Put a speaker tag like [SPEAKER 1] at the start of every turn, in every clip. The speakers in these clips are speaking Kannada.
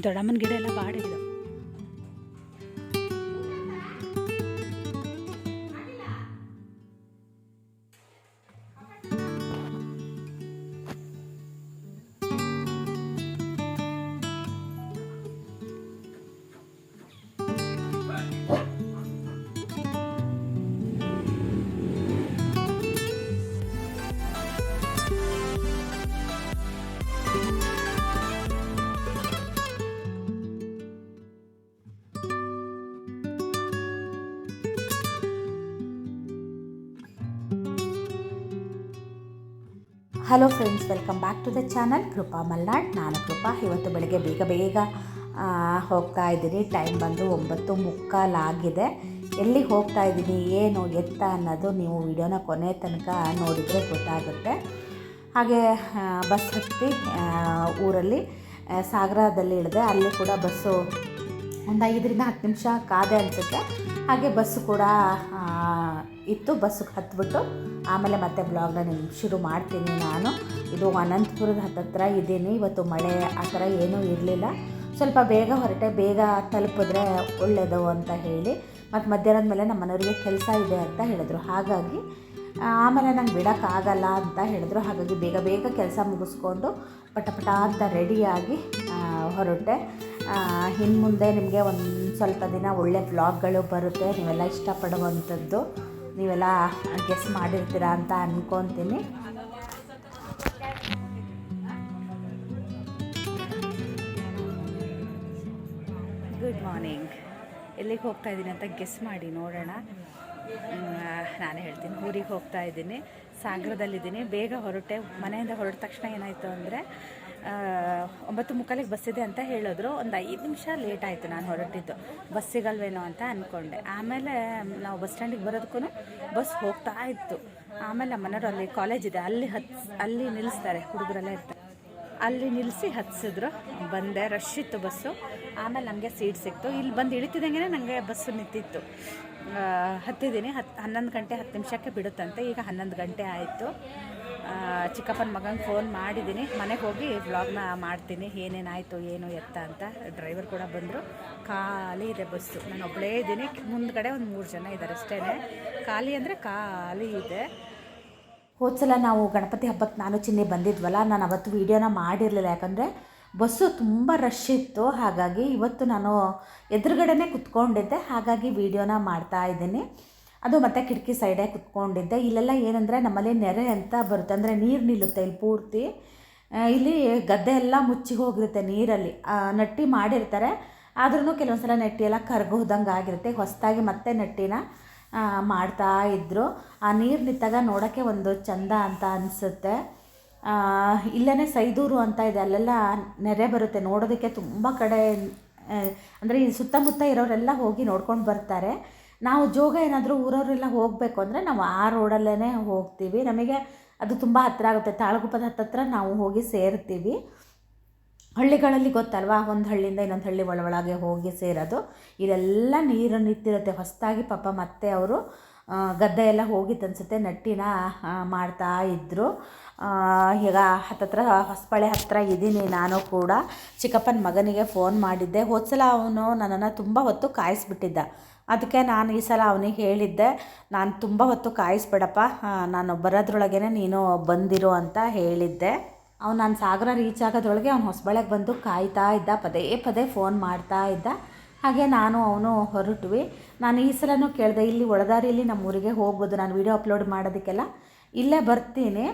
[SPEAKER 1] ದೊಡ್ಡಮ್ಮನ ಗಿಡ ಎಲ್ಲ ಬಾಡಿದೆ
[SPEAKER 2] hello friends welcome back to the channel Krupa Malnad, ನಾನು ಕೃಪಾ. ಇವತ್ತು ಬೆಳಗ್ಗೆ ಬೇಗ ಬೇಗ ಹೋಗ್ತಾ ಇದ್ದೀನಿ. ಟೈಮ್ ಬಂದು ಒಂಬತ್ತು ಮುಕ್ಕಾಲಾಗಿದೆ ಎಲ್ಲಿಗೆ ಹೋಗ್ತಾ ಇದ್ದೀನಿ, ಏನು ಎತ್ತ ಅನ್ನೋದು ನೀವು ವಿಡಿಯೋನ ಕೊನೆ ತನಕ ನೋಡಿದರೆ ಗೊತ್ತಾಗುತ್ತೆ. ಹಾಗೆ ಬಸ್ ಹತ್ತಿ ಊರಲ್ಲಿ ಸಾಗರದಲ್ಲಿ ಇಳಿದೆ. ಅಲ್ಲಿ ಕೂಡ ಬಸ್ಸು ಒಂದು ಐದರಿಂದ ಹತ್ತು ನಿಮಿಷ ಕಾದೆ ಅನಿಸುತ್ತೆ. ಹಾಗೆ ಬಸ್ಸು ಕೂಡ ಇತ್ತು. ಬಸ್ಸಿಗೆ ಹತ್ಬಿಟ್ಟು ಆಮೇಲೆ ಮತ್ತೆ ಬ್ಲಾಗ್ನ ನಿಮ್ಗೆ ಶುರು ಮಾಡ್ತೀನಿ ನಾನು. ಇದು ಅನಂತಪುರದ ಹತ್ತತ್ರ ಇದ್ದೀನಿ. ಇವತ್ತು ಮಳೆ ಆ ಥರ ಏನೂ ಇರಲಿಲ್ಲ. ಸ್ವಲ್ಪ ಬೇಗ ಹೊರಟೆ, ಬೇಗ ತಲುಪಿದ್ರೆ ಒಳ್ಳೆಯದು ಅಂತ ಹೇಳಿ. ಮತ್ತು ಮಧ್ಯಾಹ್ನದ ಮೇಲೆ ನಮ್ಮ ಮನೆಯವರಿಗೆ ಕೆಲಸ ಇದೆ ಅಂತ ಹೇಳಿದ್ರು. ಹಾಗಾಗಿ ಆಮೇಲೆ ನಂಗೆ ಬಿಡೋಕ್ಕಾಗಲ್ಲ ಅಂತ ಹೇಳಿದ್ರು. ಹಾಗಾಗಿ ಬೇಗ ಬೇಗ ಕೆಲಸ ಮುಗಿಸ್ಕೊಂಡು ಪಟ ಪಟ ಅಂತ ರೆಡಿಯಾಗಿ ಹೊರಟೆ. ಇನ್ನು ಮುಂದೆ ನಿಮಗೆ ಒಂದು ಸ್ವಲ್ಪ ದಿನ ಒಳ್ಳೆ ಬ್ಲಾಗ್ಗಳು ಬರುತ್ತೆ, ನೀವೆಲ್ಲ ಇಷ್ಟಪಡುವಂಥದ್ದು. ನೀವೆಲ್ಲ ಗೆಸ್ ಮಾಡಿರ್ತೀರಾ ಅಂತ ಅಂದ್ಕೊತೀನಿ
[SPEAKER 1] ಗುಡ್ ಮಾರ್ನಿಂಗ್ ಎಲ್ಲಿಗೆ ಹೋಗ್ತಾ ಇದ್ದೀನಿ ಅಂತ ಗೆಸ್ ಮಾಡಿ ನೋಡೋಣ. ನಾನು ಹೇಳ್ತೀನಿ. ಊರಿಗೆ ಹೋಗ್ತಾ ಇದ್ದೀನಿ. ಸಾಗರದಲ್ಲಿದ್ದೀನಿ. ಬೇಗ ಹೊರಟೆ, ಮನೆಯಿಂದ ಹೊರಟ ತಕ್ಷಣ ಏನಾಯಿತು ಅಂದರೆ ಒಂಬತ್ತು ಮುಕ್ಕಾಲಿಗೆ ಇದೆ ಅಂತ ಹೇಳಿದ್ರು. ಒಂದು ಐದು ನಿಮಿಷ ಲೇಟ್ ಆಯಿತು ನಾನು ಹೊರಟಿದ್ದು. ಬಸ್ ಸಿಗಲ್ವೇನೋ ಅಂತ ಅಂದ್ಕೊಂಡೆ ಆಮೇಲೆ ನಾವು ಬಸ್ ಸ್ಟ್ಯಾಂಡಿಗೆ ಬರೋದಕ್ಕೂ ಬಸ್ ಹೋಗ್ತಾ ಇತ್ತು. ಆಮೇಲೆ ನಮ್ಮ ಮನೆಯವರು ಅಲ್ಲಿ ಕಾಲೇಜ್ ಇದೆ. ಅಲ್ಲಿ ಹತ್ಸ್, ಅಲ್ಲಿ ನಿಲ್ಲಿಸ್ತಾರೆ ಹುಡುಗರೆಲ್ಲ ಇರ್ತಾರೆ. ಅಲ್ಲಿ ನಿಲ್ಲಿಸಿ ಹತ್ಸಿದ್ರು. ಬಂದೆ ರಶ್ ಇತ್ತು ಬಸ್ಸು ಆಮೇಲೆ ನಮಗೆ ಸೀಟ್ ಸಿಕ್ತು. ಇಲ್ಲಿ ಬಂದು ಇಳಿತಿದ್ದಂಗೆ ನನಗೆ ಬಸ್ಸು ನಿಂತಿತ್ತು. ಹತ್ತಿದ್ದೀನಿ. ಹತ್ತು ಹನ್ನೊಂದು ಗಂಟೆ ಹತ್ತು ನಿಮಿಷಕ್ಕೆ ಬಿಡುತ್ತಂತೆ. ಈಗ ಹನ್ನೊಂದು ಗಂಟೆ ಆಯಿತು. ಚಿಕ್ಕಪ್ಪನ ಮಗಂಗೆ ಫೋನ್ ಮಾಡಿದ್ದೀನಿ ಮನೆಗೆ ಹೋಗಿ ವ್ಲಾಗ್ನ ಮಾಡ್ತೀನಿ. ಏನೇನಾಯಿತು, ಏನು ಎತ್ತ ಅಂತ ಡ್ರೈವರ್ ಕೂಡ ಬಂದರು. ಖಾಲಿ ಇದೆ ಬಸ್ಸು ನಾನು ಒಬ್ಬಳೇ ಇದ್ದೀನಿ. ಮುಂದ್ಗಡೆ ಒಂದು ಮೂರು ಜನ ಇದ್ದಾರೆ ಅಷ್ಟೇ ಖಾಲಿ ಅಂದರೆ ಖಾಲಿ ಇದೆ.
[SPEAKER 2] ಹೋದ ಸಲ ನಾವು ಗಣಪತಿ ಹಬ್ಬಕ್ಕೆ ನಾನು ಚಿನ್ನೆ ಬಂದಿದ್ವಲ್ಲ, ನಾನು ಅವತ್ತು ವೀಡಿಯೋನ ಮಾಡಿರಲಿಲ್ಲ. ಯಾಕಂದರೆ ಬಸ್ಸು ತುಂಬ ರಶ್ ಇತ್ತು. ಹಾಗಾಗಿ ಇವತ್ತು ನಾನು ಎದುರುಗಡೆನೇ ಕುತ್ಕೊಂಡಿದ್ದೆ ಹಾಗಾಗಿ ವೀಡಿಯೋನ ಮಾಡ್ತಾ ಇದ್ದೀನಿ. ಅದು ಮತ್ತು ಕಿಟಕಿ ಸೈಡೇ ಕುತ್ಕೊಂಡಿದ್ದೆ. ಇಲ್ಲೆಲ್ಲ ಏನಂದರೆ ನಮ್ಮಲ್ಲಿ ನೆರೆ ಅಂತ ಬರುತ್ತೆ. ಅಂದರೆ ನೀರು ನಿಲ್ಲುತ್ತೆ ಇಲ್ಲಿ ಪೂರ್ತಿ. ಇಲ್ಲಿ ಗದ್ದೆ ಎಲ್ಲ ಮುಚ್ಚಿ ಹೋಗಿರುತ್ತೆ ನೀರಲ್ಲಿ. ನಟ್ಟಿ ಮಾಡಿರ್ತಾರೆ. ಆದ್ರೂ ಕೆಲವೊಂದು ಸಲ ನೆಟ್ಟಿ ಎಲ್ಲ ಕರ್ಗೋದಂಗೆ ಆಗಿರುತ್ತೆ. ಹೊಸದಾಗಿ ಮತ್ತೆ ನೆಟ್ಟಿನ ಮಾಡ್ತಾ ಇದ್ದರು ಆ ನೀರು ನಿಂತಾಗ ನೋಡೋಕ್ಕೆ ಒಂದು ಚಂದ ಅಂತ ಅನಿಸುತ್ತೆ. ಇಲ್ಲೇ ಸೈದೂರು ಅಂತ ಇದೆ. ಅಲ್ಲೆಲ್ಲ ನೆರೆ ಬರುತ್ತೆ. ನೋಡೋದಕ್ಕೆ ತುಂಬ ಕಡೆ ಅಂದರೆ ಸುತ್ತಮುತ್ತ ಇರೋರೆಲ್ಲ ಹೋಗಿ ನೋಡ್ಕೊಂಡು ಬರ್ತಾರೆ. ನಾವು ಜೋಗ ಏನಾದರೂ ಊರವರೆಲ್ಲ ಹೋಗಬೇಕು ಅಂದರೆ ನಾವು ಆ ರೋಡಲ್ಲೇ ಹೋಗ್ತೀವಿ. ನಮಗೆ ಅದು ತುಂಬ ಹತ್ತಿರ ಆಗುತ್ತೆ. ತಾಳಗುಪ್ಪದ ಹತ್ತತ್ರ ನಾವು ಹೋಗಿ ಸೇರ್ತೀವಿ. ಹಳ್ಳಿಗಳಲ್ಲಿ ಗೊತ್ತಲ್ವಾ? ಒಂದು ಹಳ್ಳಿಯಿಂದ ಇನ್ನೊಂದು ಹಳ್ಳಿ ಒಳಗೆ ಹೋಗಿ ಸೇರೋದು. ಇದೆಲ್ಲ ನೀರು ನಿಂತಿರುತ್ತೆ. ಹೊಸದಾಗಿ ಪಾಪ ಮತ್ತೆ ಅವರು ಗದ್ದೆ ಎಲ್ಲ ಹೋಗಿತ್ತು ಅನ್ಸುತ್ತೆ, ನಟ್ಟಿನ ಮಾಡ್ತಾ ಇದ್ದರು ಈಗ ಹತ್ತತ್ರ, ಹೊಸಪಳೆ ಹತ್ತಿರ ಇದ್ದೀನಿ ನಾನು ಕೂಡ. ಚಿಕ್ಕಪ್ಪನ ಮಗನಿಗೆ ಫೋನ್ ಮಾಡಿದ್ದೆ. ಹೋದ ಸಲ ಅವನು ನನ್ನನ್ನು ತುಂಬ ಹೊತ್ತು ಕಾಯಿಸ್ಬಿಟ್ಟಿದ್ದ. ಅದಕ್ಕೆ ನಾನು ಈ ಸಲ ಅವನಿಗೆ ಹೇಳಿದ್ದೆ, ನಾನು ತುಂಬ ಹೊತ್ತು ಕಾಯಿಸ್ಬೇಡಪ್ಪ. ನಾನು ಬರೋದ್ರೊಳಗೇ ನೀನು ಬಂದಿರು ಅಂತ ಹೇಳಿದ್ದೆ. ಅವ್ನು ನಾನು ಸಾಗರ ರೀಚ್ ಆಗೋದ್ರೊಳಗೆ ಅವ್ನು ಹೊಸಬಳೆಗೆ ಬಂದು ಕಾಯ್ತಾ ಇದ್ದ, ಪದೇ ಪದೇ ಫೋನ್ ಮಾಡ್ತಾ ಇದ್ದ. ಹಾಗೆ ನಾನು ಅವನು ಹೊರಟ್ವಿ. ನಾನು ಈ ಸಲನೂ ಕೇಳಿದೆ, ಇಲ್ಲಿ ಒಳದಾರಿಯಲ್ಲಿ ನಮ್ಮ ಊರಿಗೆ ಹೋಗ್ಬೋದು, ನಾನು ವೀಡಿಯೋ ಅಪ್ಲೋಡ್ ಮಾಡೋದಕ್ಕೆಲ್ಲ. ಇಲ್ಲೇ ಬರ್ತೀನಿ.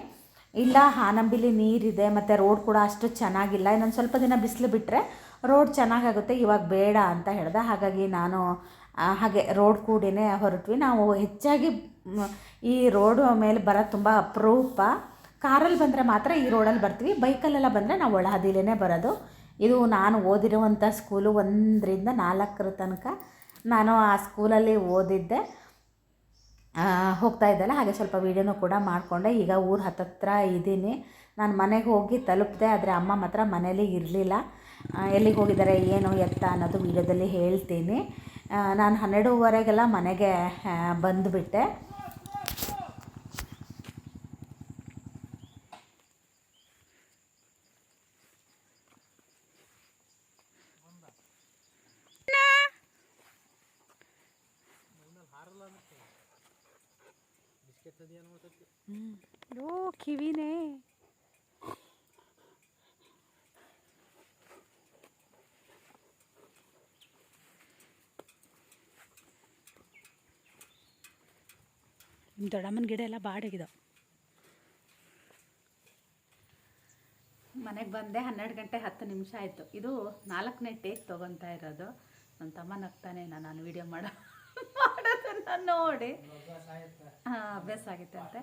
[SPEAKER 2] ಇಲ್ಲ, ಹಾನಂಬಿಲಿ ನೀರಿದೆ, ಮತ್ತು ರೋಡ್ ಕೂಡ ಅಷ್ಟು ಚೆನ್ನಾಗಿಲ್ಲ. ಇನ್ನೊಂದು ಸ್ವಲ್ಪ ದಿನ ಬಿಸಿಲು ಬಿಟ್ಟರೆ ರೋಡ್ ಚೆನ್ನಾಗಾಗುತ್ತೆ, ಇವಾಗ ಬೇಡ ಅಂತ ಹೇಳ್ದೆ. ಹಾಗಾಗಿ ನಾನು ಹಾಗೆ ರೋಡ್ ಕೂಡಿನೇ ಹೊರಟ್ವಿ. ನಾವು ಹೆಚ್ಚಾಗಿ ಈ ರೋಡ್ ಮೇಲೆ ಬರೋದು ತುಂಬ ಅಪರೂಪ. ಕಾರಲ್ಲಿ ಬಂದರೆ ಮಾತ್ರ ಈ ರೋಡಲ್ಲಿ ಬರ್ತೀವಿ. ಬೈಕಲ್ಲೆಲ್ಲ ಬಂದರೆ ನಾವು ಒಳಹದಿಲೇ ಬರೋದು. ಇದು ನಾನು ಓದಿರುವಂಥ ಸ್ಕೂಲು ಒಂದರಿಂದ ನಾಲ್ಕರ ತನಕ ನಾನು ಆ ಸ್ಕೂಲಲ್ಲಿ ಓದಿದ್ದೆ. ಹೋಗ್ತಾ ಇದ್ದಲ್ಲ, ಹಾಗೆ ಸ್ವಲ್ಪ ವೀಡಿಯೋನು ಕೂಡ ಮಾಡಿಕೊಂಡೆ. ಈಗ ಊರು ಹತ್ತತ್ರ ಇದ್ದೀನಿ. ನಾನು ಮನೆಗೆ ಹೋಗಿ ತಲುಪಿದೆ, ಆದರೆ ಅಮ್ಮ ಮಾತ್ರ ಮನೇಲಿ ಇರಲಿಲ್ಲ. ಎಲ್ಲಿಗೆ ಹೋಗಿದ್ದಾರೆ, ಏನು, ಎತ್ತ ಅನ್ನೋದು ವೀಡಿಯೋದಲ್ಲಿ ಹೇಳ್ತೀನಿ. ನಾನು ಹನ್ನೆರಡುವರೆಗೆಲ್ಲ ಮನೆಗೆ ಬಂದುಬಿಟ್ಟೆ. ಓ ಕಿವಿನೇ ದೊಡ್ಡಮ್ಮನ ಗಿಡ ಎಲ್ಲ ಬಾಡಗಿದ. ಮನೆಗೆ ಬಂದೆ ಹನ್ನೆರಡು ಗಂಟೆ ಹತ್ತು ನಿಮಿಷ ಆಯಿತು. ಇದು ನಾಲ್ಕನೇ ಟೇಕ್ ತೊಗೊತಾ ಇರೋದು. ನನ್ನ ತಮ್ಮ ನಗ್ತಾನೆ ನಾನು ವಿಡಿಯೋ ಮಾಡೋ ನೋಡಿ. ಹಾಂ ಅಭ್ಯಾಸ ಆಗಿತ್ತೆ ಅಂತೆ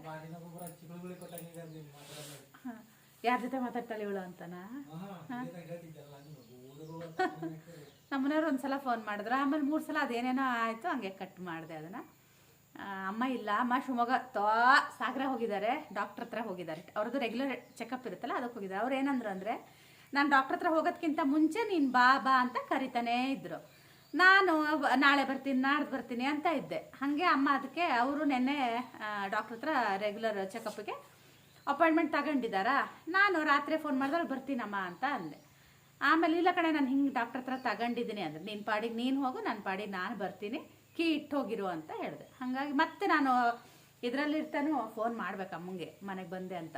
[SPEAKER 2] ಯಾರ ಜೊತೆ ಮಾತಾಡ್ತಾಳೆ ಇವಳು ಅಂತನಾ? ನಮ್ಮನೆಯವ್ರು ಒಂದ್ಸಲ ಫೋನ್ ಮಾಡಿದ್ರು. ಆಮೇಲೆ ಮೂರು ಸಲ ಅದೇನೇನೋ ಆಯಿತು ಹಂಗೆ ಕಟ್ ಮಾಡಿದೆ ಅದನ್ನು. ಅಮ್ಮ ಇಲ್ಲ ಅಮ್ಮ ಶಿವಮೊಗ್ಗ ತೋ ಸಾಗರ ಹೋಗಿದ್ದಾರೆ ಡಾಕ್ಟ್ರ್ ಹತ್ರ ಹೋಗಿದ್ದಾರೆ. ಅವ್ರದ್ದು ರೆಗ್ಯುಲರ್ ಚೆಕಪ್ ಇರುತ್ತಲ್ಲ ಅದಕ್ಕೆ ಹೋಗಿದ್ದಾರೆ. ಅವ್ರು ಏನಂದ್ರು ಅಂದರೆ ನಾನು ಡಾಕ್ಟ್ರ್ ಹತ್ರ ಹೋಗೋದಕ್ಕಿಂತ ಮುಂಚೆ ನೀನು ಬಾ ಬಾ ಅಂತ ಕರಿತಾನೇ ಇದ್ರು. ನಾನು ನಾಳೆ ಬರ್ತೀನಿ, ನಾಡ್ದು ಬರ್ತೀನಿ ಅಂತ ಇದ್ದೆ. ಹಾಗೆ ಅಮ್ಮ ಅದಕ್ಕೆ ಅವರು ನೆನ್ನೆ ಡಾಕ್ಟ್ರ್ ಹತ್ರ ರೆಗ್ಯುಲರ್ ಚೆಕಪ್ಗೆ ಅಪಾಯಿಂಟ್ಮೆಂಟ್ ತಗೊಂಡಿದ್ದಾರಾ ನಾನು ರಾತ್ರಿ ಫೋನ್ ಮಾಡಿದ್ರೆ ಬರ್ತೀನಮ್ಮ ಅಂತ ಅಂದೆ. ಆಮೇಲೆ, ಇಲ್ಲ ಕಣೆ, ನಾನು ಹಿಂಗೆ ಡಾಕ್ಟರ್ ಹತ್ರ ತಗೊಂಡಿದ್ದೀನಿ ಅಂದ್ರೆ ನಿನ್ನ ಪಾಡಿಗೆ ನೀನು ಹೋಗು ನನ್ನ ಪಾಡಿಗೆ ನಾನು ಬರ್ತೀನಿ, ಕೀ ಇಟ್ಟು ಹೋಗಿರು ಅಂತ ಹೇಳಿದೆ. ಹಾಗಾಗಿ ಮತ್ತೆ ನಾನು ಇದರಲ್ಲಿ ಇರ್ತಾನು ಫೋನ್ ಮಾಡ್ಬೇಕು ಅಮ್ಮಂಗೆ ಮನೆಗೆ ಬಂದೆ ಅಂತ.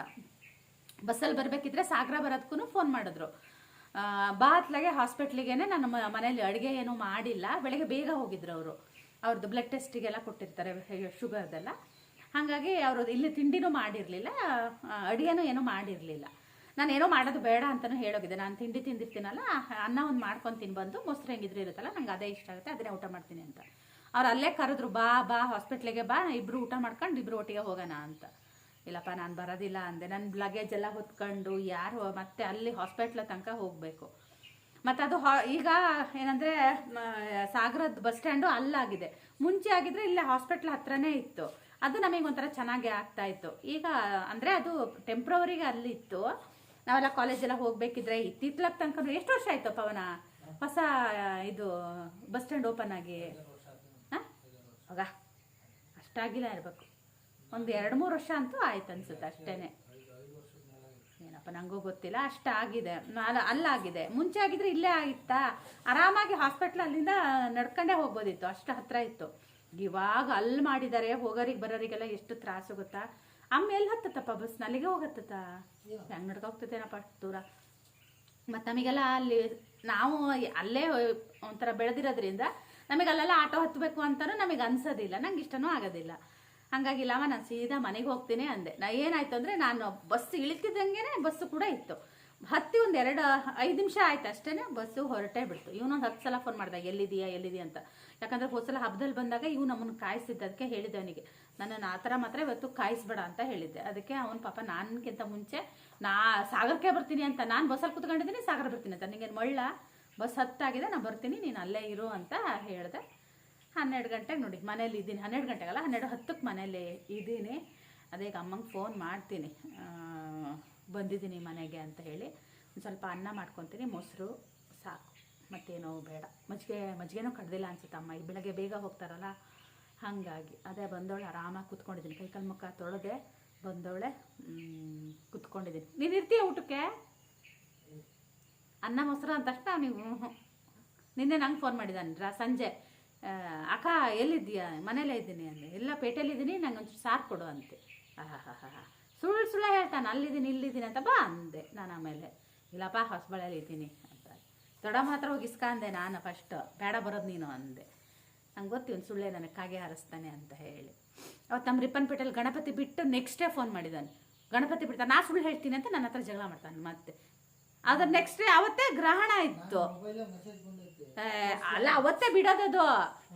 [SPEAKER 2] ಬಸ್ಸಲ್ಲಿ ಬರಬೇಕಿದ್ರೆ ಸಾಗರ ಬರೋದಕ್ಕೂ ಫೋನ್ ಮಾಡಿದ್ರು. ಆ, ಬಾ ಅತ್ಲಾಗೆ ಹಾಸ್ಪಿಟ್ಲಿಗೇನೆ ನಾನು ಮನೇಲಿ ಅಡುಗೆ ಏನೂ ಮಾಡಿಲ್ಲ. ಬೆಳಗ್ಗೆ ಬೇಗ ಹೋಗಿದ್ರು ಅವರು. ಅವ್ರದ್ದು ಬ್ಲಡ್ ಟೆಸ್ಟಿಗೆಲ್ಲ ಕೊಟ್ಟಿರ್ತಾರೆ ಶುಗರ್ದೆಲ್ಲ ಹಾಗಾಗಿ ಅವರು ಇಲ್ಲಿ ತಿಂಡಿನೂ ಮಾಡಿರಲಿಲ್ಲ ಅಡುಗೆನೂ ಏನೂ ಮಾಡಿರಲಿಲ್ಲ. ನಾನು ಏನೋ ಮಾಡೋದು ಬೇಡ ಅಂತಲೂ ಹೇಳೋಗಿದೆ. ನಾನು ತಿಂಡಿ ತಿಂದಿರ್ತೀನಲ್ಲ ಅನ್ನ ಒಂದು ಮಾಡ್ಕೊಂಡು ಬಂದು ಮೊಸರು ಹೆಂಗಿದ್ರು ಇರುತ್ತಲ್ಲ ನಂಗೆ ಅದೇ ಇಷ್ಟ ಆಗುತ್ತೆ ಅದನ್ನೇ ಊಟ ಮಾಡ್ತೀನಿ ಅಂತ. ಅವ್ರು ಅಲ್ಲೇ ಕರೆದ್ರು ಬಾ ಬಾ ಹಾಸ್ಪಿಟ್ಲಿಗೆ ಬಾ ಇಬ್ಬರು ಊಟ ಮಾಡ್ಕೊಂಡು ಇಬ್ಬರು ಒಟ್ಟಿಗೆ ಹೋಗೋಣ ಅಂತ. ಇಲ್ಲಪ್ಪ, ನಾನು ಬರೋದಿಲ್ಲ ಅಂದೆ. ನನ್ನ ಲಗೇಜ್ ಎಲ್ಲ ಹೊತ್ಕೊಂಡು ಯಾರು, ಮತ್ತೆ ಅಲ್ಲಿ ಹಾಸ್ಪಿಟ್ಲ ತನಕ ಹೋಗಬೇಕು. ಮತ್ತು ಅದು ಈಗ ಏನಂದರೆ ಸಾಗರದ ಬಸ್ ಸ್ಟ್ಯಾಂಡು ಅಲ್ಲಾಗಿದೆ. ಮುಂಚೆ ಆಗಿದ್ರೆ ಇಲ್ಲೇ ಹಾಸ್ಪಿಟ್ಲ್ ಹತ್ರನೇ ಇತ್ತು. ಅದು ನಮಗೆ ಒಂಥರ ಚೆನ್ನಾಗಿ ಆಗ್ತಾ ಇತ್ತು. ಈಗ ಅಂದರೆ ಅದು ಟೆಂಪ್ರವರಿಗೆ ಅಲ್ಲಿ ಇತ್ತು ನಾವೆಲ್ಲ ಕಾಲೇಜೆಲ್ಲ ಹೋಗ್ಬೇಕಿದ್ರೆ ಇತ್ತಿತ್ಲಕ್ ತನಕ ಎಷ್ಟು ವರ್ಷ ಆಯ್ತು ಪವನ ಹೊಸ, ಇದು ಬಸ್ ಸ್ಟ್ಯಾಂಡ್ ಓಪನ್ ಆಗಿ? ಹಾಂ? ಹೋಗ ಅಷ್ಟಾಗಿಲ್ಲ ಇರಬೇಕು. ಒಂದು ಎರಡು ಮೂರು ವರ್ಷ ಅಂತೂ ಆಯ್ತು ಅನ್ಸುತ್ತೆ ಅಷ್ಟೇನೆ. ಏನಪ್ಪ, ನಂಗೂ ಗೊತ್ತಿಲ್ಲ ಅಷ್ಟಾಗಿದೆ ಅಲ್ಲ ಅಲ್ಲಾಗಿದೆ. ಮುಂಚೆ ಆಗಿದ್ರೆ ಇಲ್ಲೇ ಆಗಿತ್ತಾ ಆರಾಮಾಗಿ ಹಾಸ್ಪಿಟ್ಲ್ ಅಲ್ಲಿಂದ ನಡ್ಕೊಂಡೇ ಹೋಗ್ಬೋದಿತ್ತು, ಅಷ್ಟು ಹತ್ರ ಇತ್ತು. ಇವಾಗ ಅಲ್ಲಿ ಮಾಡಿದ್ದಾರೆ ಹೋಗೋರಿಗೆ ಬರೋರಿಗೆಲ್ಲ ಎಷ್ಟು ತ್ರಾಸು ಗೊತ್ತಾ? ಅಮ್ಮ ಎಲ್ಲಿ ಹತ್ತತ್ತಪ್ಪ ಬಸ್ ನಲ್ಲಿಗೆ ಹೋಗತ್ತತ್ತ? ಹೆಂಗ್ ನಡ್ಕೋಗ್ತದೇನಪ್ಪ ಅಷ್ಟು ದೂರ? ಮತ್ತು ನಮಗೆಲ್ಲ ಅಲ್ಲಿ, ನಾವು ಅಲ್ಲೇ ಒಂಥರ ಬೆಳೆದಿರೋದ್ರಿಂದ ನಮಗೆ ಅಲ್ಲೆಲ್ಲ ಆಟೋ ಹತ್ತಬೇಕು ಅಂತಲೂ ನಮಗೆ ಅನ್ಸೋದಿಲ್ಲ, ನಂಗೆ ಇಷ್ಟನೂ ಆಗೋದಿಲ್ಲ. ಹಂಗಾಗಿ ಇಲ್ಲಮ್ಮ ನಾನು ಸೀದಾ ಮನೆಗೆ ಹೋಗ್ತೀನಿ ಅಂದೆ. ನಾ ಏನಾಯ್ತು ಅಂದರೆ, ನಾನು ಬಸ್ ಇಳಿತಿದ್ದಂಗೆ ಬಸ್ಸು ಕೂಡ ಇತ್ತು. ಹತ್ತಿ ಒಂದು ಎರಡು, ಐದು ನಿಮಿಷ ಆಯ್ತು ಅಷ್ಟೇ ಬಸ್ಸು ಹೊರಟೇ ಬಿಡ್ತು. ಇವನೊಂದು ಹತ್ತು ಸಲ ಫೋನ್ ಮಾಡ್ದೆ ಎಲ್ಲಿದೆಯಾ ಎಲ್ಲಿದೆಯಾ ಅಂತ. ಯಾಕಂದ್ರೆ ಹೋದ ಸಲ ಹಬ್ಬದಲ್ಲಿ ಬಂದಾಗ ಇವು ನಮ್ಮನ್ನು ಕಾಯಿಸಿದ್ದ ಅದಕ್ಕೆ ಹೇಳಿದ್ದೆ ಅವನಿಗೆ. ನನ್ನನ್ನು ಆ ಥರ ಮಾತ್ರ ಇವತ್ತು ಕಾಯಿಸ್ಬೇಡ ಅಂತ ಹೇಳಿದ್ದೆ. ಅದಕ್ಕೆ ಅವನ ಪಾಪ ನನಗಿಂತ ಮುಂಚೆ, ನಾ ಸಾಗರಕ್ಕೆ ಬರ್ತೀನಿ ಅಂತ, ನಾನು ಬಸ್ಸಲ್ಲಿ ಕುತ್ಕೊಂಡಿದ್ದೀನಿ, ಸಾಗರ ಬರ್ತೀನಿ ಅಂತ. ನಿಂಗೇನು ಮಳ್ಳ? ಬಸ್ ಹತ್ತಾಗಿದೆ ನಾನು ಬರ್ತೀನಿ, ನೀನು ಅಲ್ಲೇ ಇರು ಅಂತ ಹೇಳಿದೆ. ಹನ್ನೆರಡು ಗಂಟೆಗೆ ನೋಡಿ, ಮನೇಲಿ ಇದ್ದೀನಿ. ಹನ್ನೆರಡು ಗಂಟೆಗಲ್ಲ, ಹನ್ನೆರಡು ಹತ್ತಕ್ಕೆ ಮನೇಲಿ ಇದ್ದೀನಿ. ಅದೇ ಅಮ್ಮಂಗೆ ಫೋನ್ ಮಾಡ್ತೀನಿ. ಬಂದಿದ್ದೀನಿ ಮನೆಗೆ ಅಂತ ಹೇಳಿ. ಒಂದು ಸ್ವಲ್ಪ ಅನ್ನ ಮಾಡ್ಕೊತೀನಿ, ಮೊಸರು ಸಾಕು. ಮತ್ತೇನೋ ಬೇಡ. ಮಜ್ಜಿಗೆ, ಮಜ್ಜಿಗೆನೂ ಕಡ್ದಿಲ್ಲ ಅನ್ಸುತ್ತೆ ಅಮ್ಮ. ಈ ಬೆಳಗ್ಗೆ ಬೇಗ ಹೋಗ್ತಾರಲ್ಲ, ಹಾಗಾಗಿ. ಅದೇ ಬಂದವಳೆ ಆರಾಮಾಗಿ ಕುತ್ಕೊಂಡಿದ್ದೀನಿ. ಕೈಕಾಲು ಮುಖ ತೊಳೆದೆ ಬಂದವಳೆ ಕುತ್ಕೊಂಡಿದ್ದೀನಿ. ನೀನು ಇರ್ತೀಯ ಊಟಕ್ಕೆ? ಅನ್ನ, ಮೊಸರು ತಕ್ಷಣ ನೀವು? ನಿನ್ನೆ ನಂಗೆ ಫೋನ್ ಮಾಡಿದ್ದಾನೆ ಸಂಜೆ. ಅಕ್ಕ ಎಲ್ಲಿದ್ದೀಯಾ? ಮನೇಲೇ ಇದ್ದೀನಿ ಅಂದೆ. ಎಲ್ಲ ಪೇಟೆಯಲ್ಲಿದ್ದೀನಿ ನಂಗೆ ಒಂಚೂರು ಸಾರು ಕೊಡು ಅಂತೆ. ಆಹಾ ಸುಳ್ಳು ಸುಳ್ಳು ಹೇಳ್ತಾನೆ. ಅಲ್ಲಿದ್ದೀನಿ, ಇಲ್ಲಿದ್ದೀನಿ ಅಂತ ಬಾ ಅಂದೆ ನಾನು ಆಮೇಲೆ. ಇಲ್ಲಪ್ಪ, ಹೊಸಬಳ್ಳಿಯಲ್ಲಿ ಇದ್ದೀನಿ ಅಂತ. ದೊಡ್ಡಮ್ಮ ಮಾತ್ರ ಹೋಗಿ ಇಸ್ಕ ಅಂದೆ ನಾನು ಫಸ್ಟ್ ಬೇಡ ಬರೋದು ನೀನು ಅಂದೆ. ನಂಗೆ ಗೊತ್ತಿ ಒಂದು ಸುಳ್ಳೆ ನನಗೆ ಕಾಗೆ ಹಾರಿಸ್ತಾನೆ ಅಂತ ಹೇಳಿ. ಅವತ್ತು ನಮ್ಮ ರಿಪ್ಪನ್ಪೇಟೆಯಲ್ಲಿ ಗಣಪತಿ ಬಿಟ್ಟು ನೆಕ್ಸ್ಟ್ ಡೇ ಫೋನ್ ಮಾಡಿದ್ದಾನೆ ಗಣಪತಿ ಬಿಡ್ತಾನೆ ನಾ ಸುಳ್ಳು ಹೇಳ್ತೀನಿ ಅಂತ ನನ್ನ ಹತ್ರ ಜಗಳ ಮಾಡ್ತಾನೆ ಮತ್ತೆ. ಅದ್ರ ನೆಕ್ಸ್ಟ್ ಡೇ ಅವತ್ತೇ ಗ್ರಹಣ ಇತ್ತು. ಅಲ್ಲ ಅವತ್ತೇ ಬಿಡೋದದು.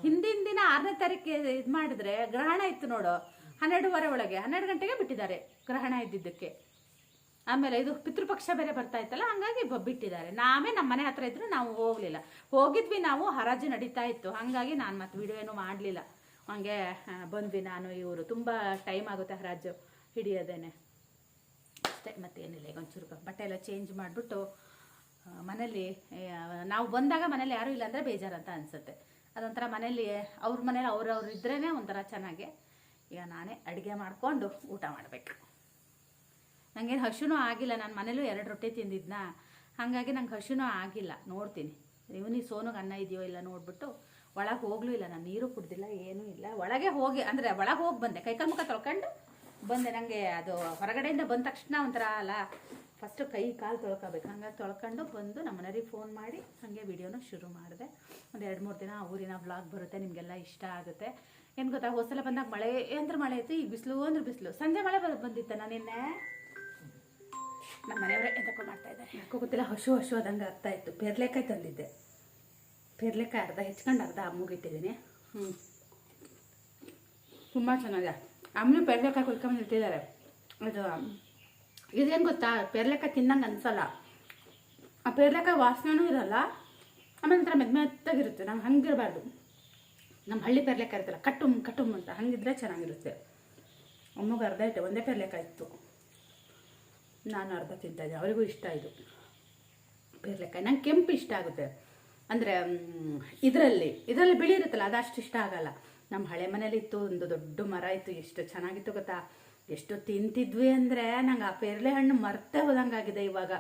[SPEAKER 2] ಹಿಂದಿನ ದಿನ ಆರನೇ ತಾರೀಕು ಇದು ಮಾಡಿದ್ರೆ ಗ್ರಹಣ ಇತ್ತು ನೋಡು. ಹನ್ನೆರಡುವರೆ ಒಳಗೆ ಹನ್ನೆರಡು ಗಂಟೆಗೆ ಬಿಟ್ಟಿದ್ದಾರೆ ಗ್ರಹಣ ಇದ್ದಿದ್ದಕ್ಕೆ. ಆಮೇಲೆ ಇದು ಪಿತೃಪಕ್ಷ ಬೇರೆ ಬರ್ತಾ ಇತ್ತಲ್ಲ ಹಂಗಾಗಿ ಬಿಟ್ಟಿದ್ದಾರೆ. ನಾವೇ ನಮ್ಮ ಮನೆ ಹತ್ರ ಇದ್ರು ನಾವು ಹೋಗ್ಲಿಲ್ಲ. ಹೋಗಿದ್ವಿ ನಾವು ಹರಾಜು ನಡೀತಾ ಇತ್ತು. ಹಾಗಾಗಿ ನಾನು ಮತ್ತೆ ವಿಡಿಯೋ ಏನೂ ಮಾಡಲಿಲ್ಲ. ಹಂಗೆ ಬಂದ್ವಿ ನಾನು ಇವರು. ತುಂಬ ಟೈಮ್ ಆಗುತ್ತೆ ಹರಾಜು ಹಿಡಿಯೋದೇನೆ. ಅಷ್ಟೇ ಮತ್ತೇನಿಲ್ಲ ಈಗ ಒಂಚೂರು ಬಟ್ಟೆ ಎಲ್ಲ ಚೇಂಜ್ ಮಾಡಿಬಿಟ್ಟು ಮನೇಲಿ ನಾವು ಬಂದಾಗ ಮನೇಲಿ ಯಾರೂ ಇಲ್ಲ ಅಂದರೆ ಬೇಜಾರಂತ ಅನಿಸುತ್ತೆ. ಅದೊಂಥರ ಮನೇಲಿ ಅವ್ರ ಮನೇಲಿ ಅವ್ರವ್ರು ಇದ್ರೇ ಒಂಥರ ಚೆನ್ನಾಗಿ ಈಗ ನಾನೇ ಅಡುಗೆ ಮಾಡಿಕೊಂಡು ಊಟ ಮಾಡಬೇಕು. ನನಗೇನು ಹಸುನೂ ಆಗಿಲ್ಲ, ನಾನು ಮನೇಲೂ ಎರಡು ರೊಟ್ಟಿ ತಿಂದಿದ್ನ? ಹಾಗಾಗಿ ನಂಗೆ ಹಸುನೂ ಆಗಿಲ್ಲ, ನೋಡ್ತೀನಿ. ಇವನಿಗೆ ಸೋನಿಗೆ ಅನ್ನ ಇದೆಯೋ ಇಲ್ಲ ನೋಡ್ಬಿಟ್ಟು ಒಳಗೆ ಹೋಗ್ಲೂ ಇಲ್ಲ, ನಾನು ನೀರು ಕುಡ್ದಿಲ್ಲ, ಏನೂ ಇಲ್ಲ. ಒಳಗೆ ಹೋಗಿ, ಅಂದರೆ ಒಳಗೆ ಹೋಗಿ ಬಂದೆ ಕೈಕಾಲು ಮುಖ ತೊಳ್ಕೊಂಡು ಬಂದೆ. ನನಗೆ ಅದು ಹೊರಗಡೆಯಿಂದ ಬಂದ ತಕ್ಷಣ ಒಂಥರ ಅಲ್ಲ ಫಸ್ಟು ಕೈ ಕಾಲು ತೊಳ್ಕೊಬೇಕು. ಹಂಗಾಗಿ ತೊಳ್ಕೊಂಡು ಬಂದು ನಮ್ಮ ಮನೆಯವ್ರಿಗೆ ಫೋನ್ ಮಾಡಿ ಹಾಗೆ ವಿಡಿಯೋನ ಶುರು ಮಾಡಿದೆ. ಒಂದು ಎರಡು ಮೂರು ದಿನ ಊರಿನ ವ್ಲಾಗ್ ಬರುತ್ತೆ, ನಿಮಗೆಲ್ಲ ಇಷ್ಟ ಆಗುತ್ತೆ. ಏನು ಗೊತ್ತಾ, ಹೊಸಲ ಬಂದಾಗ ಮಳೆ ಅಂದ್ರೆ ಮಳೆ ಐತಿ, ಈಗ ಬಿಸಿಲು ಅಂದ್ರೆ ಬಿಸಿಲು. ಸಂಜೆ ಮಳೆ ಬಂದಿತ್ತ ನಾನು ನಿನ್ನೆ? ನಮ್ಮ ಮನೆಯವರೇ ಎಂತಕ್ಕೂ ಮಾಡ್ತಾ ಇದ್ದಾರೆ. ಯಾಕೋ ಗೊತ್ತಿಲ್ಲ ಹಸು ಹಸು ಅದಂಗೆ ಆಗ್ತಾ ಇತ್ತು. ಪೆರ್ಲೆಕಾಯಿ ತಂದಿದ್ದೆ. ಪೇರ್ಲೆಕಾಯಿ ಅರ್ಧ ಹೆಚ್ಕೊಂಡು ಅರ್ಧ ಅಮ್ಮಗಿಟ್ಟಿದ್ದೀನಿ ಹ್ಞೂ ತುಂಬ ಚೆನ್ನಾಗಿದೆ. ಅಮ್ಮನೂ ಪೇರ್ಲೆಕಾಯಿ ಕುಯ್ಕೊಂಡು ಇಟ್ಟಿದ್ದಾರೆ. ಅದು ಇದೇನು ಗೊತ್ತಾ? ಪೇರ್ಲೆಕಾಯಿ ತಿನ್ನಂಗೆ ಅನ್ಸಲ್ಲ. ಆ ಪೇರ್ಲೆಕಾಯಿ ವಾಸನೆನೂ ಇರಲ್ಲ. ಆಮೇಲೆ ಒಂಥರ ಮೆದ್ ಮೆತ್ತಾಗಿರುತ್ತೆ. ನಾವು ಹಂಗಿರಬಾರ್ದು. ನಮ್ಮ ಹಳ್ಳಿ ಪೇರ್ಲೆಕಾಯಿ ಇರ್ತಲ್ಲ ಕಟ್ಟುಮ್ ಕಟ್ಟುಮ್ ಅಂತ ಹಂಗಿದ್ರೆ ಚೆನ್ನಾಗಿರುತ್ತೆ. ಅಮ್ಮಗೆ ಅರ್ಧ ಇಟ್ಟೆ ಒಂದೇ ಪೇರ್ಲೆಕಾಯಿ ಇತ್ತು. ನಾನು ಅರ್ಧ ತಿಂತಾಯಿದ್ದೆ ಅವರಿಗೂ ಇಷ್ಟ ಇದು. ಪೇರ್ಲೆಕಾಯಿ ನಂಗೆ ಕೆಂಪು ಇಷ್ಟ ಆಗುತ್ತೆ. ಅಂದರೆ ಇದರಲ್ಲಿ ಇದರಲ್ಲಿ ಬಿಳಿ ಇರುತ್ತಲ್ಲ, ಅದಷ್ಟು ಇಷ್ಟ ಆಗಲ್ಲ. ನಮ್ಮ ಹಳೆ ಮನೇಲಿ ಇತ್ತು ಒಂದು ದೊಡ್ಡ ಮರ ಇತ್ತು, ಎಷ್ಟು ಚೆನ್ನಾಗಿತ್ತು ಗೊತ್ತಾ? ಎಷ್ಟು ತಿಂತಿದ್ವಿ ಅಂದರೆ ನಂಗೆ ಆ ಪೇರಲೆ ಹಣ್ಣು ಮರ್ತೇ ಹೋದಂಗಾಗಿದೆ ಇವಾಗ.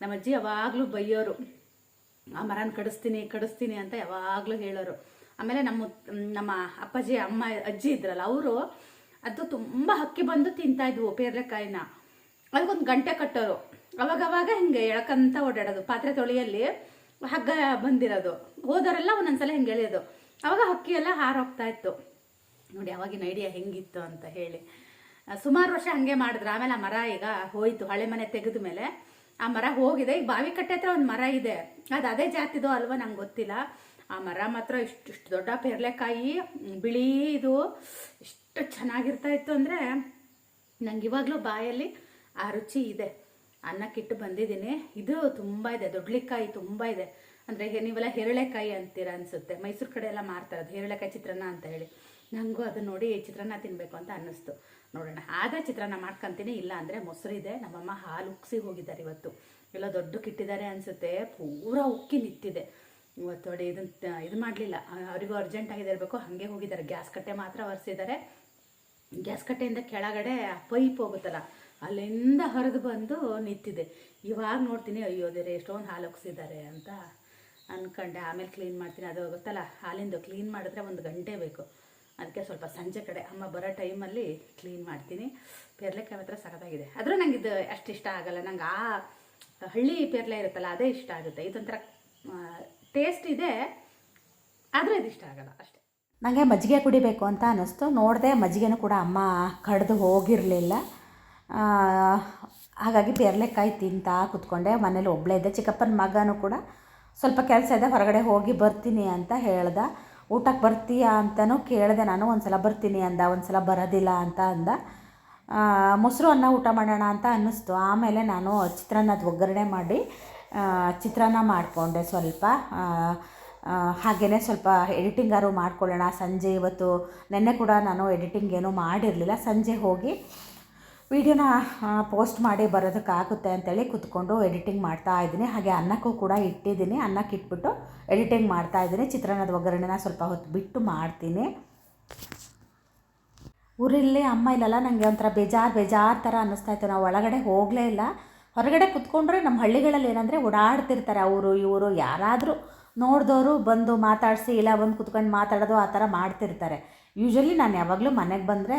[SPEAKER 2] ನಮ್ಮ ಅಜ್ಜಿ ಯಾವಾಗಲೂ ಬೈಯೋರು. ಆ ಮರನ ಕಡಿಸ್ತೀನಿ ಕಡಿಸ್ತೀನಿ ಅಂತ ಯಾವಾಗಲೂ ಹೇಳೋರು. ಆಮೇಲೆ ನಮ್ಮ ನಮ್ಮ ಅಪ್ಪಾಜಿ, ಅಮ್ಮ, ಅಜ್ಜಿ ಇದ್ರಲ್ಲ, ಅವರು ಅದು ತುಂಬ ಹಕ್ಕಿ ಬಂದು ತಿಂತಾ ಇದ್ವು ಪೇರ್ಲೆಕಾಯಿನ. ಅದಕ್ಕೊಂದು ಗಂಟೆ ಕಟ್ಟೋರು. ಅವಾಗವಾಗ ಅವಾಗ ಹಿಂಗೆ ಎಳ್ಕಂತ ಓಡಾಡೋದು. ಪಾತ್ರೆ ತೊಳೆಯಲ್ಲಿ ಹಗ್ಗ ಬಂದಿರೋದು. ಹೋದವರೆಲ್ಲ ಒಂದೊಂದ್ಸಲ ಹಿಂಗೆ ಎಳೆಯೋದು. ಅವಾಗ ಹಕ್ಕಿ ಎಲ್ಲ ಹಾರೋಗ್ತಾ ಇತ್ತು. ನೋಡಿ, ಅವಾಗಿನ ಐಡಿಯಾ ಹೆಂಗಿತ್ತು ಅಂತ ಹೇಳಿ. ಸುಮಾರು ವರ್ಷ ಹಂಗೆ ಮಾಡಿದ್ರು. ಆಮೇಲೆ ಆ ಮರ ಈಗ ಹೋಯ್ತು, ಹಳೆ ಮನೆ ತೆಗೆದ ಮೇಲೆ. ಆ ಮರ ಹೋಗಿದೆ. ಈಗ ಬಾವಿ ಕಟ್ಟೆ ಹತ್ರ ಒಂದು ಮರ ಇದೆ. ಅದು ಅದೇ ಜಾತಿದೋ ಅಲ್ವಾ ನಂಗೆ ಗೊತ್ತಿಲ್ಲ. ಆ ಮರ ಮಾತ್ರ ಇಷ್ಟು ಇಷ್ಟು ದೊಡ್ಡ ಪೇರ್ಲೆಕಾಯಿ, ಬಿಳಿ ಇದು ಎಷ್ಟು ಚೆನ್ನಾಗಿರ್ತಾ ಇತ್ತು ಅಂದರೆ ನಂಗೆ ಇವಾಗಲೂ ಬಾಯಲ್ಲಿ ಆ ರುಚಿ ಇದೆ. ಅನ್ನಕ್ಕಿಟ್ಟು ಬಂದಿದ್ದೀನಿ. ಇದು ತುಂಬ ಇದೆ. ದೊಡ್ಲಿಕಾಯಿ ತುಂಬ ಇದೆ. ಅಂದರೆ ನೀವೆಲ್ಲ ಹೆರಳೆಕಾಯಿ ಅಂತೀರ ಅನಿಸುತ್ತೆ. ಮೈಸೂರು ಕಡೆ ಎಲ್ಲ ಮಾರ್ತಾರೆ ಅದು ಹೆರಳೆಕಾಯಿ ಚಿತ್ರಾನ್ನ ಅಂತ ಹೇಳಿ. ನನಗೂ ಅದು ನೋಡಿ ಚಿತ್ರಾನ್ನ ತಿನ್ನಬೇಕು ಅಂತ ಅನ್ನಿಸ್ತು. ನೋಡೋಣ ಆಗ ಚಿತ್ರಾನ್ನ ಮಾಡ್ಕೊಂತೀನಿ, ಇಲ್ಲ ಅಂದರೆ ಮೊಸರಿದೆ ನಮ್ಮಮ್ಮ ಹಾಲು ಉಕ್ಸಿ ಹೋಗಿದ್ದಾರೆ ಇವತ್ತು. ಎಲ್ಲ ದೊಡ್ಡಕ್ಕಿಟ್ಟಿದ್ದಾರೆ ಅನಿಸುತ್ತೆ, ಪೂರ ಉಕ್ಕಿ ನಿಂತಿದೆ. ಇವತ್ತು ನೋಡಿ ಇದನ್ನ ಇದು ಮಾಡಲಿಲ್ಲ. ಅವರಿಗೂ ಅರ್ಜೆಂಟ್ ಆಗಿದೆ ಇರಬೇಕು ಹಾಗೆ ಹೋಗಿದ್ದಾರೆ. ಗ್ಯಾಸ್ ಕಟ್ಟೆ ಮಾತ್ರ ಒರೆಸಿದ್ದಾರೆ. ಗ್ಯಾಸ್ ಕಟ್ಟೆಯಿಂದ ಕೆಳಗಡೆ ಪೈಪ್ ಹೋಗುತ್ತಲ್ಲ, ಅಲ್ಲಿಂದ ಹರಿದು ಬಂದು ನಿಂತಿದೆ. ಇವಾಗ ನೋಡ್ತೀನಿ, ಅಯ್ಯೋ ದೇರೆ ಎಷ್ಟೊಂದು ಹಾಲು ಒಗ್ಸಿದ್ದಾರೆ ಅಂತ ಅನ್ಕೊಂಡೆ. ಆಮೇಲೆ ಕ್ಲೀನ್ ಮಾಡ್ತೀನಿ. ಅದು ಗೊತ್ತಲ್ಲ, ಹಾಲಿಂದು ಕ್ಲೀನ್ ಮಾಡಿದ್ರೆ ಒಂದು ಗಂಟೆ ಬೇಕು. ಅದಕ್ಕೆ ಸ್ವಲ್ಪ ಸಂಜೆ ಕಡೆ ಅಮ್ಮ ಬರೋ ಟೈಮಲ್ಲಿ ಕ್ಲೀನ್ ಮಾಡ್ತೀನಿ. ಪೇರ್ಲೆಕಾಯಿ ಮಾತ್ರ ಸಖತ್ತಾಗಿದೆ. ಆದರೂ ನಂಗೆ ಇದು ಅಷ್ಟು ಇಷ್ಟ ಆಗಲ್ಲ. ನಂಗೆ ಆ ಹಳ್ಳಿ ಪೇರ್ಲೆ ಇರುತ್ತಲ್ಲ, ಅದೇ ಇಷ್ಟ ಆಗುತ್ತೆ. ಇದೊಂಥರ ಟೇಸ್ಟ್ ಇದೆ, ಆದರೆ ಇದು ಇಷ್ಟ ಆಗಲ್ಲ ಅಷ್ಟೆ.
[SPEAKER 3] ನನಗೆ ಮಜ್ಜಿಗೆ ಕುಡಿಬೇಕು ಅಂತ ಅನ್ನಿಸ್ತು. ನೋಡಿದೆ ಮಜ್ಜಿಗೆನೂ ಕೂಡ ಅಮ್ಮ ಕಡ್ದು ಹೋಗಿರಲಿಲ್ಲ. ಹಾಗಾಗಿ ಪೇರ್ಲೆಕಾಯಿ ತಿಂತಾ ಕೂತ್ಕೊಂಡೆ. ಮನೇಲಿ ಒಬ್ಬಳೇ ಇದ್ದೆ. ಚಿಕ್ಕಪ್ಪನ ಮಗನೂ ಕೂಡ ಸ್ವಲ್ಪ ಕೆಲಸ ಇದೆ. ಹೊರಗಡೆ ಹೋಗಿ ಬರ್ತೀನಿ ಅಂತ ಹೇಳ್ದ. ಊಟಕ್ಕೆ ಬರ್ತೀಯಾ ಅಂತಲೂ ಕೇಳಿದೆ. ನಾನು ಒಂದು ಸಲ ಬರ್ತೀನಿ ಅಂದ ಒಂದು ಸಲ ಬರೋದಿಲ್ಲ ಅಂತ ಅಂದ. ಮೊಸರು ಅನ್ನ ಊಟ ಮಾಡೋಣ ಅಂತ ಅನ್ನಿಸ್ತು. ಆಮೇಲೆ ನಾನು ಚಿತ್ರಾನ್ನದ ಒಗ್ಗರಣೆ ಮಾಡಿ ಚಿತ್ರಾನ್ನ ಮಾಡಿಕೊಂಡೆ ಸ್ವಲ್ಪ. ಹಾಗೆಯೇ ಸ್ವಲ್ಪ ಎಡಿಟಿಂಗಾರು ಮಾಡ್ಕೊಳ್ಳೋಣ. ಸಂಜೆ ಇವತ್ತು ನಿನ್ನೆ ಕೂಡ ನಾನು ಎಡಿಟಿಂಗ್ ಏನೂ ಮಾಡಿರಲಿಲ್ಲ. ಸಂಜೆ ಹೋಗಿ ವಿಡಿಯೋನ ಪೋಸ್ಟ್ ಮಾಡಿ ಬರೋದಕ್ಕಾಗುತ್ತೆ ಅಂತೇಳಿ ಕುತ್ಕೊಂಡು ಎಡಿಟಿಂಗ್ ಮಾಡ್ತಾ ಇದ್ದೀನಿ. ಹಾಗೆ ಅನ್ನಕ್ಕೂ ಕೂಡ ಇಟ್ಟಿದ್ದೀನಿ. ಅನ್ನಕ್ಕೆ ಇಟ್ಬಿಟ್ಟು ಎಡಿಟಿಂಗ್ ಮಾಡ್ತಾ ಇದ್ದೀನಿ. ಚಿತ್ರಾನ್ನದ ಒಗ್ಗರಣೆನ ಸ್ವಲ್ಪ ಹೊತ್ತು ಬಿಟ್ಟು ಮಾಡ್ತೀನಿ. ಊರಲ್ಲಿ ಅಮ್ಮ ಇಲ್ಲಲ್ಲ ನನಗೆ ಒಂಥರ ಬೇಜಾರು ಬೇಜಾರು ಥರ ಅನ್ನಿಸ್ತಾ ಇತ್ತು. ನಾವು ಒಳಗಡೆ ಹೋಗಲೇ ಇಲ್ಲ. ಹೊರಗಡೆ ಕುತ್ಕೊಂಡ್ರೆ ನಮ್ಮ ಹಳ್ಳಿಗಳಲ್ಲಿ ಏನಂದರೆ ಓಡಾಡ್ತಿರ್ತಾರೆ ಅವರು ಇವರು ಯಾರಾದರೂ ನೋಡಿದವರು ಬಂದು ಮಾತಾಡಿಸಿ ಇಲ್ಲ ಬಂದು ಕುತ್ಕೊಂಡು ಮಾತಾಡೋದು ಆ ಥರ ಮಾಡ್ತಿರ್ತಾರೆ. ಯೂಶ್ವಲಿ ನಾನು ಯಾವಾಗಲೂ ಮನೆಗೆ ಬಂದರೆ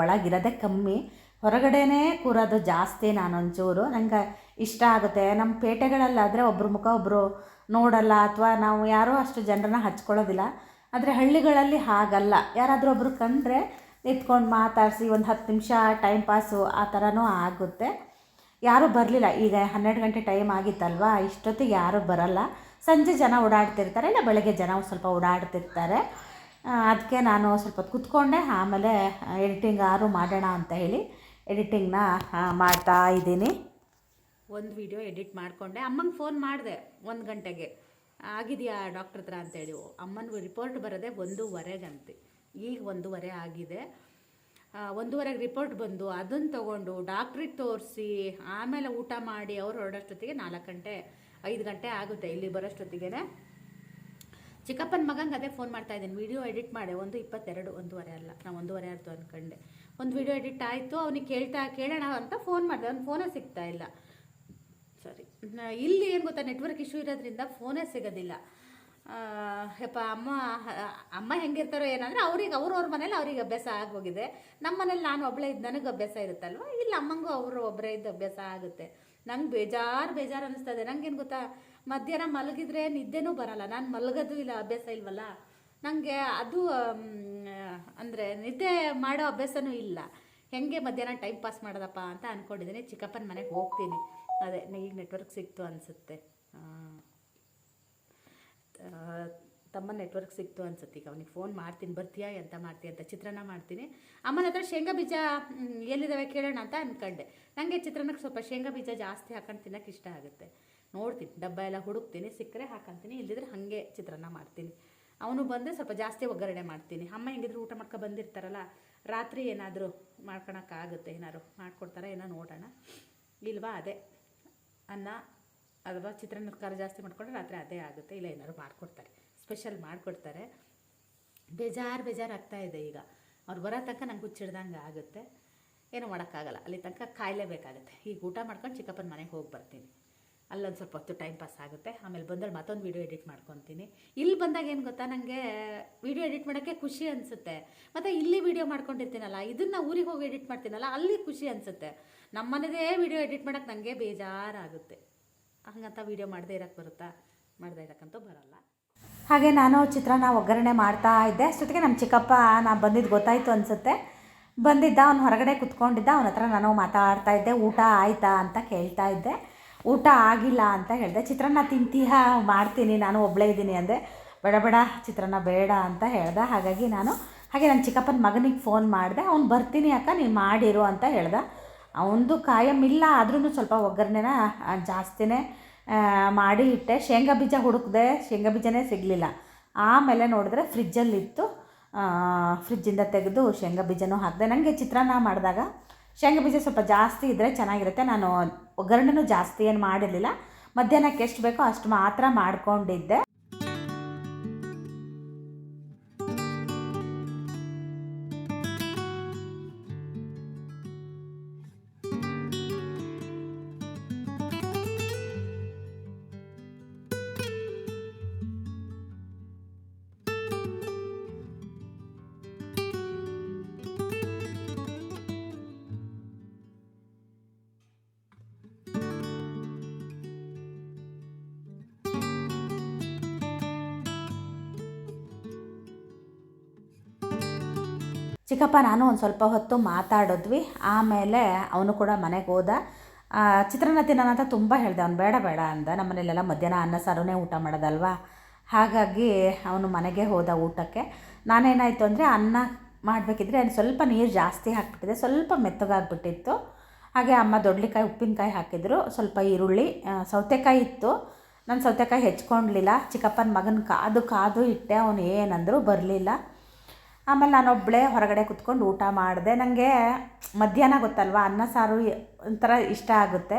[SPEAKER 3] ಒಳಗಿರೋದೇ ಕಮ್ಮಿ. ಹೊರಗಡೆನೇ ಕೂರೋದು ಜಾಸ್ತಿ ನಾನೊಂಚೂರು ನನಗೆ ಇಷ್ಟ ಆಗುತ್ತೆ. ನಮ್ಮ ಪೇಟೆಗಳಲ್ಲಾದರೆ ಒಬ್ರ ಮುಖ ಒಬ್ಬರು ನೋಡಲ್ಲ ಅಥವಾ ನಾವು ಯಾರೂ ಅಷ್ಟು ಜನರನ್ನ ಹಚ್ಕೊಳ್ಳೋದಿಲ್ಲ. ಆದರೆ ಹಳ್ಳಿಗಳಲ್ಲಿ ಹಾಗಲ್ಲ. ಯಾರಾದರೂ ಒಬ್ಬರು ಕಂಡ್ರೆ ನಿಂತ್ಕೊಂಡು ಮಾತಾಡಿಸಿ ಒಂದು ಹತ್ತು ನಿಮಿಷ ಟೈಮ್ ಪಾಸು ಆ ಥರನೂ ಆಗುತ್ತೆ. ಯಾರೂ ಬರಲಿಲ್ಲ. ಈಗ ಹನ್ನೆರಡು ಗಂಟೆ ಟೈಮ್ ಆಗಿತ್ತಲ್ವಾ? ಇಷ್ಟೊತ್ತಿಗೆ ಯಾರೂ ಬರಲ್ಲ. ಸಂಜೆ ಜನ ಓಡಾಡ್ತಿರ್ತಾರೆ. ಇಲ್ಲ ಬೆಳಗ್ಗೆ ಜನ ಸ್ವಲ್ಪ ಓಡಾಡ್ತಿರ್ತಾರೆ. ಅದಕ್ಕೆ ನಾನು ಸ್ವಲ್ಪ ಕೂತ್ಕೊಂಡೆ. ಆಮೇಲೆ ಎಡಿಟಿಂಗ್ ಆರು ಮಾಡೋಣ ಅಂತ ಹೇಳಿ ಎಡಿಟಿಂಗ್ನ ಮಾಡ್ತಾ ಇದ್ದೀನಿ.
[SPEAKER 2] ಒಂದು ವಿಡಿಯೋ ಎಡಿಟ್ ಮಾಡಿಕೊಂಡೆ. ಅಮ್ಮಂಗೆ ಫೋನ್ ಮಾಡಿದೆ ಒಂದು ಗಂಟೆಗೆ. ಆಗಿದೆಯಾ ಡಾಕ್ಟ್ರ್ ಹತ್ರ? ಅಂತೇಳಿ. ಅಮ್ಮನಿಗೂ ರಿಪೋರ್ಟ್ ಬರೋದೆ ಒಂದೂವರೆಗಂತೆ ಈಗ ಒಂದೂವರೆ ಆಗಿದೆ. ಒಂದೂವರೆಗೆ ರಿಪೋರ್ಟ್ ಬಂದು ಅದನ್ನು ತೊಗೊಂಡು ಡಾಕ್ಟ್ರಿಗೆ ತೋರಿಸಿ, ಆಮೇಲೆ ಊಟ ಮಾಡಿ ಅವ್ರು ಹೊರಡೋಷ್ಟೊತ್ತಿಗೆ ನಾಲ್ಕು ಗಂಟೆ, ಐದು ಗಂಟೆ ಆಗುತ್ತೆ ಇಲ್ಲಿ ಬರೋಷ್ಟೊತ್ತಿಗೆ ಚಿಕ್ಕಪ್ಪನ ಮಗಂಗೆ ಅದೇ ಫೋನ್ ಮಾಡ್ತಾ ಇದ್ದೀನಿ. ವಿಡಿಯೋ ಎಡಿಟ್ ಮಾಡಿ. ಒಂದು ಇಪ್ಪತ್ತೆರಡು, ಒಂದೂವರೆ ಅಲ್ಲ. ನಾವು ಒಂದೂವರೆ ಆಯಿತು ಅಂದ್ಕೊಂಡೆ ಒಂದು ವಿಡಿಯೋ ಎಡಿಟ್ ಆಯಿತು, ಅವನಿಗೆ ಕೇಳ್ತಾ ಕೇಳೋಣ ಅಂತ ಫೋನ್ ಮಾಡಿದೆ. ಅವ್ನು ಫೋನೇ ಸಿಗ್ತಾ ಇಲ್ಲ. ಸಾರಿ. ಇಲ್ಲಿ ಏನು ಗೊತ್ತಾ ನೆಟ್ವರ್ಕ್ ಇಶ್ಯೂ ಇರೋದ್ರಿಂದ ಫೋನೇ ಸಿಗೋದಿಲ್ಲ.
[SPEAKER 4] ಯಪ್ಪ, ಅಮ್ಮ ಅಮ್ಮ ಹೆಂಗಿರ್ತಾರೋ ಏನಂದರೆ ಅವ್ರಿಗೆ, ಅವ್ರವ್ರ ಮನೇಲಿ ಅವ್ರಿಗೆ ಅಭ್ಯಾಸ ಆಗೋಗಿದೆ. ನಮ್ಮ ಮನೇಲಿ ನಾನು ಒಬ್ಬಳೇ ಇದ್ದು ನನಗೆ ಅಭ್ಯಾಸ ಇರುತ್ತಲ್ವ? ಇಲ್ಲಿ, ಅಮ್ಮಂಗೂ ಅವರು ಒಬ್ಬರೇ ಇದ್ದು ಅಭ್ಯಾಸ ಆಗುತ್ತೆ. ನಂಗೆ ಬೇಜಾರು ಬೇಜಾರು ಅನ್ನಿಸ್ತದೆ ನಂಗೇನು ಗೊತ್ತಾ, ಮಧ್ಯಾಹ್ನ ಮಲಗಿದ್ರೆ ನಿದ್ದೆನೂ ಬರಲ್ಲ. ನಾನು ಮಲಗೋದು ಇಲ್ಲ, ಅಭ್ಯಾಸ ಇಲ್ವಲ್ಲ? ನನಗೆ ಅದು ಅಂದರೆ ನಿದ್ದೆ ಮಾಡೋ ಅಭ್ಯಾಸನೂ ಇಲ್ಲ. ಹೆಂಗೆ ಮಧ್ಯಾಹ್ನ ಟೈಮ್ ಪಾಸ್ ಮಾಡೋದಪ್ಪ ಅಂತ ಅಂದ್ಕೊಂಡಿದ್ದೀನಿ ಚಿಕ್ಕಪ್ಪನ ಮನೆಗೆ ಹೋಗ್ತೀನಿ. ಅದೇ ಈಗ ನೆಟ್ವರ್ಕ್ ಸಿಕ್ತು ಅನಿಸುತ್ತೆ. ತಮ್ಮ ನೆಟ್ವರ್ಕ್ ಸಿಕ್ತು ಅನ್ಸುತ್ತೆ. ಈಗ ಅವನಿಗೆ ಫೋನ್ ಮಾಡ್ತೀನಿ. ಬರ್ತೀಯಾ? ಎಂತ ಮಾಡ್ತೀಯ ಅಂತ ಚಿತ್ರಾನ್ನ ಮಾಡ್ತೀನಿ. ಅಮ್ಮನ ಹತ್ರ ಶೇಂಗಾ ಬೀಜ ಎಲ್ಲಿದ್ದಾವೆ ಕೇಳೋಣ ಅಂತ ಅಂದ್ಕೊಂಡೆ ನನಗೆ ಚಿತ್ರಾನ್ನಕ್ಕೆ ಸ್ವಲ್ಪ ಶೇಂಗಾ ಬೀಜ ಜಾಸ್ತಿ ಹಾಕೊಂಡು ತಿನ್ನೋಕೆ ಇಷ್ಟ ಆಗುತ್ತೆ. ನೋಡ್ತೀನಿ. ಡಬ್ಬ ಎಲ್ಲ ಹುಡುಕ್ತೀನಿ. ಸಿಕ್ಕರೆ ಹಾಕೊಂತೀನಿ. ಇಲ್ಲದಿದ್ರೆ ಹಾಗೆ ಚಿತ್ರಾನ್ನ ಮಾಡ್ತೀನಿ. ಅವನು ಬಂದರೆ ಸ್ವಲ್ಪ ಜಾಸ್ತಿ ಒಗ್ಗರಣೆ ಮಾಡ್ತೀನಿ. ಅಮ್ಮ ಹೆಂಗಿದ್ರು ಊಟ ಮಾಡ್ಕೊ ಬಂದಿರ್ತಾರಲ್ಲ, ರಾತ್ರಿ ಏನಾದರೂ ಮಾಡ್ಕೊಳಕ್ಕಾಗುತ್ತೆ, ಏನಾದ್ರು ಮಾಡ್ಕೊಡ್ತಾರ ಏನೋ ನೋಡೋಣ. ಇಲ್ವಾ ಅದೇ. ಅನ್ನ ಅಥವಾ ಚಿತ್ರಾನ್ನದ ಖಾರ ಜಾಸ್ತಿ ಮಾಡಿಕೊಂಡ್ರೆ ರಾತ್ರಿ ಅದೇ ಆಗುತ್ತೆ. ಇಲ್ಲ ಏನಾದ್ರು ಮಾಡಿಕೊಡ್ತಾರೆ. ಸ್ಪೆಷಲ್ ಮಾಡಿಕೊಡ್ತಾರೆ. ಬೇಜಾರು ಬೇಜಾರು ಆಗ್ತಾ ಇದೆ ಈಗ. ಅವ್ರು ಬರೋ ತನಕ ನಂಗೆ ಹುಚ್ಚಿಡ್ದಂಗೆ ಆಗುತ್ತೆ. ಏನೂ ಮಾಡೋಕ್ಕಾಗಲ್ಲ. ಅಲ್ಲಿ ತನಕ ಕಾಯಲೇಬೇಕಾಗುತ್ತೆ. ಈಗ ಊಟ ಮಾಡ್ಕೊಂಡು ಚಿಕ್ಕಪ್ಪನ ಮನೆಗೆ ಹೋಗಿ ಬರ್ತೀನಿ. ಅಲ್ಲೊಂದು ಸ್ವಲ್ಪ ಹೊತ್ತು ಟೈಮ್ ಪಾಸ್ ಆಗುತ್ತೆ. ಆಮೇಲೆ ಬಂದಲ್ಲಿ ಮತ್ತೊಂದು ವೀಡಿಯೋ ಎಡಿಟ್ ಮಾಡ್ಕೊತೀನಿ. ಇಲ್ಲಿ ಬಂದಾಗ ಏನು ಗೊತ್ತಾ? ನನಗೆ ವೀಡಿಯೋ ಎಡಿಟ್ ಮಾಡೋಕ್ಕೆ ಖುಷಿ ಅನಿಸುತ್ತೆ. ಮತ್ತು ಇಲ್ಲಿ ವೀಡಿಯೋ ಮಾಡ್ಕೊಂಡಿರ್ತೀನಲ್ಲ, ಇದನ್ನು ಊರಿಗೆ ಹೋಗಿ ಎಡಿಟ್ ಮಾಡ್ತೀನಲ್ಲ, ಅಲ್ಲಿ ಖುಷಿ ಅನಿಸುತ್ತೆ. ನಮ್ಮನೇದೇ ವೀಡಿಯೋ ಎಡಿಟ್ ಮಾಡೋಕ್ಕೆ ನನಗೆ ಬೇಜಾರಾಗುತ್ತೆ. ಹಂಗಂತ ವೀಡಿಯೋ ಮಾಡದೇ ಇರೋಕ್ಕೆ ಬರುತ್ತಾ? ಮಾಡದೇ ಇರೋಕ್ಕಂತೂ ಬರೋಲ್ಲ.
[SPEAKER 2] ಹಾಗೆ ನಾನು, ಚಿತ್ರಾನ್ನ ಒಗ್ಗರಣೆ ಮಾಡ್ತಾ ಇದ್ದೆ. ಅಷ್ಟೊತ್ತಿಗೆ ನಮ್ಮ ಚಿಕ್ಕಪ್ಪ, ನಾನು ಬಂದಿದ್ದು ಗೊತ್ತಾಯಿತು ಅನಿಸುತ್ತೆ. ಬಂದಿದ್ದ, ಅವ್ನು ಹೊರಗಡೆ ಕುತ್ಕೊಂಡಿದ್ದ, ಅವನ ಹತ್ರ ನಾನು ಮಾತಾಡ್ತಾ ಇದ್ದೆ. ಊಟ ಆಯಿತಾ ಅಂತ ಕೇಳ್ತಾ ಇದ್ದೆ. ಊಟ ಆಗಿಲ್ಲ ಅಂತ ಹೇಳಿದೆ, ಚಿತ್ರಾನ್ನ ತಿಂತೀಯ? ಮಾಡ್ತೀನಿ, ನಾನು ಒಬ್ಬಳೇ ಇದ್ದೀನಿ ಅಂದೆ. ಬೇಡ ಬೇಡ, ಚಿತ್ರಾನ್ನ ಬೇಡ ಅಂತ ಹೇಳ್ದೆ. ಹಾಗಾಗಿ ನಾನು, ಹಾಗೆ ನನ್ನ ಚಿಕ್ಕಪ್ಪನ ಮಗನಿಗೆ ಫೋನ್ ಮಾಡಿದೆ. ಅವ್ನು ಬರ್ತೀನಿ ಅಕ್ಕ, ನೀನು ಮಾಡಿರು ಅಂತ ಹೇಳ್ದೆ. ಅವನದು ಕಾಯಂ ಇಲ್ಲ ಆದ್ರೂ ಸ್ವಲ್ಪ ಒಗ್ಗರಣೆನ ಜಾಸ್ತಿನೇ ಮಾಡಿ ಇಟ್ಟೆ. ಶೇಂಗಾ ಬೀಜ ಹುಡುಕ್ದೆ, ಶೇಂಗಾ ಬೀಜನೇ ಸಿಗಲಿಲ್ಲ. ಆಮೇಲೆ ನೋಡಿದ್ರೆ ಫ್ರಿಜ್ಜಲ್ಲಿತ್ತು. ಫ್ರಿಜ್ಜಿಂದ ತೆಗೆದು ಶೇಂಗಾ ಬೀಜನೂ ಹಾಕಿದೆ. ನನಗೆ ಚಿತ್ರಾನ್ನ ಮಾಡಿದಾಗ, ಶೇಂಗಾ ಬೀಜ ಸ್ವಲ್ಪ ಜಾಸ್ತಿ ಇದ್ದರೆ ಚೆನ್ನಾಗಿರುತ್ತೆ. ನಾನು ಒಗ್ಗರಣೆನೂ ಜಾಸ್ತಿ ಏನು ಮಾಡಿರಲಿಲ್ಲ. ಮಧ್ಯಾಹ್ನಕ್ಕೆ ಎಷ್ಟು ಬೇಕೋ ಅಷ್ಟು ಮಾತ್ರ ಮಾಡ್ಕೊಂಡಿದ್ದೆ. ಚಿಕ್ಕಪ್ಪ, ನಾನು ಒಂದು ಸ್ವಲ್ಪ ಹೊತ್ತು ಮಾತಾಡಿದ್ವಿ. ಆಮೇಲೆ ಅವನು ಕೂಡ ಮನೆಗೆ ಹೋದ. ಚಿತ್ರಾನ್ನ ತಿನ್ನೋಣ ಅಂತ ತುಂಬ ಹೇಳಿದೆ, ಅವ್ನು ಬೇಡ ಬೇಡ ಅಂದ. ನಮ್ಮ ಮನೇಲೆಲ್ಲ ಮಧ್ಯಾಹ್ನ ಅನ್ನ, ಸಾರುನೇ ಊಟ ಮಾಡೋದಲ್ವಾ? ಹಾಗಾಗಿ ಅವನು ಮನೆಗೆ ಹೋದ ಊಟಕ್ಕೆ. ನಾನೇನಾಯಿತು ಅಂದರೆ ಅನ್ನ ಮಾಡಬೇಕಿದ್ರೆ ಸ್ವಲ್ಪ ನೀರು ಜಾಸ್ತಿ ಹಾಕಿಬಿಟ್ಟಿದೆ, ಸ್ವಲ್ಪ ಮೆತ್ತಗಾಗ್ಬಿಟ್ಟಿತ್ತು. ಹಾಗೆ ಅಮ್ಮ ದೊಡ್ಲಿಕಾಯಿ, ಉಪ್ಪಿನಕಾಯಿ ಹಾಕಿದ್ರು. ಸ್ವಲ್ಪ ಈರುಳ್ಳಿ ಸೌತೆಕಾಯಿ ಇತ್ತು. ನಾನು ಸೌತೆಕಾಯಿ ಹೆಚ್ಕೊಳ್ಲಿಲ್ಲ ಚಿಕ್ಕಪ್ಪನ ಮಗನ ಕಾದು ಕಾದು ಇಟ್ಟೆ, ಅವನು ಏನಂದರೂ ಬರಲಿಲ್ಲ. ಆಮೇಲೆ ನಾನೊಬ್ಬಳೇ ಹೊರಗಡೆ ಕುತ್ಕೊಂಡು ಊಟ ಮಾಡಿದೆ. ನನಗೆ ಮಧ್ಯಾಹ್ನ ಗೊತ್ತಲ್ವಾ? ಅನ್ನ ಸಾರು ಒಂಥರ ಇಷ್ಟ ಆಗುತ್ತೆ.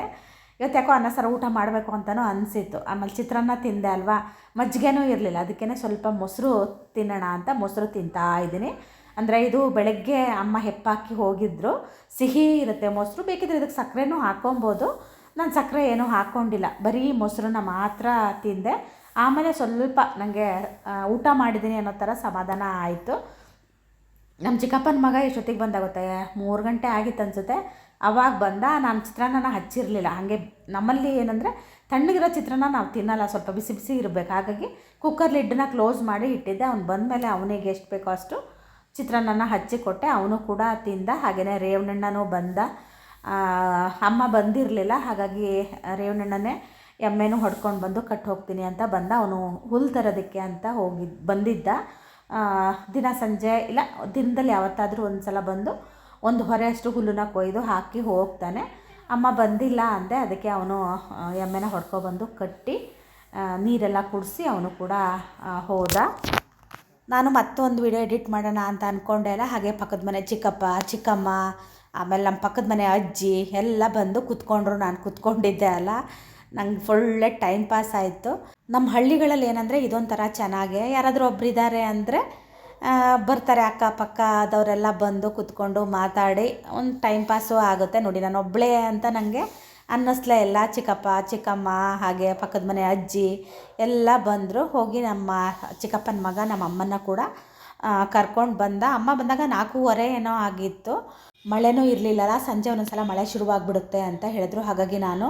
[SPEAKER 2] ಇವತ್ತು ಯಾಕೋ ಅನ್ನ ಸಾರು ಊಟ ಮಾಡಬೇಕು ಅಂತಲೂ ಅನಿಸಿತ್ತು. ಆಮೇಲೆ ಚಿತ್ರಾನ್ನ ತಿಂದೆ ಅಲ್ವಾ? ಮಜ್ಜಿಗೆನೂ ಇರಲಿಲ್ಲ. ಅದಕ್ಕೇ ಸ್ವಲ್ಪ ಮೊಸರು ತಿನ್ನೋಣ ಅಂತ ಮೊಸರು ತಿಂತಾ ಇದ್ದೀನಿ. ಅಂದರೆ ಇದು ಬೆಳಗ್ಗೆ ಅಮ್ಮ ಹೆಪ್ಪಾಕಿ ಹೋಗಿದ್ದರು ಸಿಹಿ ಇರುತ್ತೆ. ಮೊಸರು ಬೇಕಿದ್ರೆ ಇದಕ್ಕೆ ಸಕ್ಕರೆನೂ ಹಾಕೊಬೋದು. ನಾನು ಸಕ್ಕರೆ ಏನೂ ಹಾಕ್ಕೊಂಡಿಲ್ಲ ಬರೀ ಮೊಸರನ್ನ ಮಾತ್ರ ತಿಂದೆ. ಆಮೇಲೆ ಸ್ವಲ್ಪ ನನಗೆ ಊಟ ಮಾಡಿದ್ದೀನಿ ಅನ್ನೋ ಥರ ಸಮಾಧಾನ ಆಯಿತು. ನಮ್ಮ ಚಿಕ್ಕಪ್ಪನ ಮಗ ಎಷ್ಟೊತ್ತಿಗೆ ಬಂದ ಗೊತ್ತಾಯ ಮೂರು ಗಂಟೆ ಆಗಿತ್ತು ಅನಿಸುತ್ತೆ. ಅವಾಗ ಬಂದ ನಾನು ಚಿತ್ರಾನ್ನ ಹಚ್ಚಿರಲಿಲ್ಲ. ಹಾಗೆ ನಮ್ಮಲ್ಲಿ ಏನಂದರೆ ತಣ್ಣಗಿರೋ ಚಿತ್ರಾನ್ನ ನಾವು ತಿನ್ನಲ್ಲ, ಸ್ವಲ್ಪ ಬಿಸಿ ಬಿಸಿ ಇರಬೇಕು. ಹಾಗಾಗಿ ಕುಕ್ಕರ್ ಲಿಡ್ಡನ್ನ ಕ್ಲೋಸ್ ಮಾಡಿ ಇಟ್ಟಿದ್ದೆ. ಅವ್ನು ಬಂದಮೇಲೆ ಅವನಿಗೆ ಎಷ್ಟು ಬೇಕೋ ಅಷ್ಟು ಚಿತ್ರಾನ್ನ ಹಚ್ಚಿಕೊಟ್ಟೆ ಅವನು ಕೂಡ ತಿಂದ. ಹಾಗೆಯೇ ರೇವಣ್ಣನೂ ಬಂದ. ಅಮ್ಮ ಬಂದಿರಲಿಲ್ಲ. ಹಾಗಾಗಿ ರೇವಣ್ಣನೇ ಎಮ್ಮೆನೂ ಹೊಡ್ಕೊಂಡು ಬಂದು ಕಟ್ಟು ಹೋಗ್ತೀನಿ ಅಂತ ಬಂದ. ಅವನು ಹುಲ್ ತರೋದಕ್ಕೆ ಅಂತ ಹೋಗಿ ಬಂದಿದ್ದ. ದಿನ ಸಂಜೆ ಇಲ್ಲ, ದಿನದಲ್ಲಿ ಯಾವತ್ತಾದರೂ ಒಂದು ಸಲ ಬಂದು ಒಂದು ಹೊರೆ ಅಷ್ಟು ಹುಲ್ಲನ್ನ ಕೊಯ್ದು ಹಾಕಿ ಹೋಗ್ತಾನೆ. ಅಮ್ಮ ಬಂದಿಲ್ಲ ಅಂದೆ, ಅದಕ್ಕೆ ಅವನು ಎಮ್ಮೆನ ಹೊಡ್ಕೊಬಂದು ಕಟ್ಟಿ ನೀರೆಲ್ಲ ಕುಡಿಸಿ ಅವನು ಕೂಡ ಹೋದ. ನಾನು ಮತ್ತೊಂದು ವಿಡಿಯೋ ಎಡಿಟ್ ಮಾಡೋಣ ಅಂತ ಅಂದ್ಕೊಂಡೆ ಅಲ್ಲ, ಹಾಗೆ ಪಕ್ಕದ ಮನೆ ಚಿಕ್ಕಪ್ಪ, ಚಿಕ್ಕಮ್ಮ, ಆಮೇಲೆ ನಮ್ಮ ಪಕ್ಕದ ಮನೆ ಅಜ್ಜಿ ಎಲ್ಲ ಬಂದು ಕುತ್ಕೊಂಡ್ರು, ನಾನು ಕುತ್ಕೊಂಡಿದ್ದೆ ಅಲ್ಲ. ನಂಗೆ ಫುಲ್ಲೆ ಟೈಮ್ ಪಾಸ್ ಆಯಿತು. ನಮ್ಮ ಹಳ್ಳಿಗಳಲ್ಲಿ ಏನಂದರೆ ಇದೊಂಥರ ಚೆನ್ನಾಗೆ. ಯಾರಾದರೂ ಒಬ್ಬರಿದ್ದಾರೆ ಅಂದರೆ ಬರ್ತಾರೆ ಅಕ್ಕಪಕ್ಕದವರೆಲ್ಲ ಬಂದು ಕುತ್ಕೊಂಡು ಮಾತಾಡಿ, ಒಂದು ಟೈಮ್ ಪಾಸು ಆಗುತ್ತೆ ನೋಡಿ. ನಾನು ಒಬ್ಬಳೇ ಅಂತ ನನಗೆ ಅನ್ನಿಸ್ಲೇ ಎಲ್ಲ ಚಿಕ್ಕಪ್ಪ, ಚಿಕ್ಕಮ್ಮ, ಹಾಗೆ ಪಕ್ಕದ ಮನೆ ಅಜ್ಜಿ ಎಲ್ಲ ಬಂದರು. ಹೋಗಿ ನಮ್ಮ ಚಿಕ್ಕಪ್ಪನ ಮಗ ನಮ್ಮ ಅಮ್ಮನ ಕೂಡ ಕರ್ಕೊಂಡು ಬಂದ. ಅಮ್ಮ ಬಂದಾಗ ನಾಲ್ಕೂವರೆ ಏನೋ ಆಗಿತ್ತು. ಮಳೆನೂ ಇರಲಿಲ್ಲಲ್ಲ, ಸಂಜೆ ಒಂದೊಂದ್ಸಲ ಮಳೆ ಶುರುವಾಗ್ಬಿಡುತ್ತೆ ಅಂತ ಹೇಳಿದ್ರು. ಹಾಗಾಗಿ ನಾನು,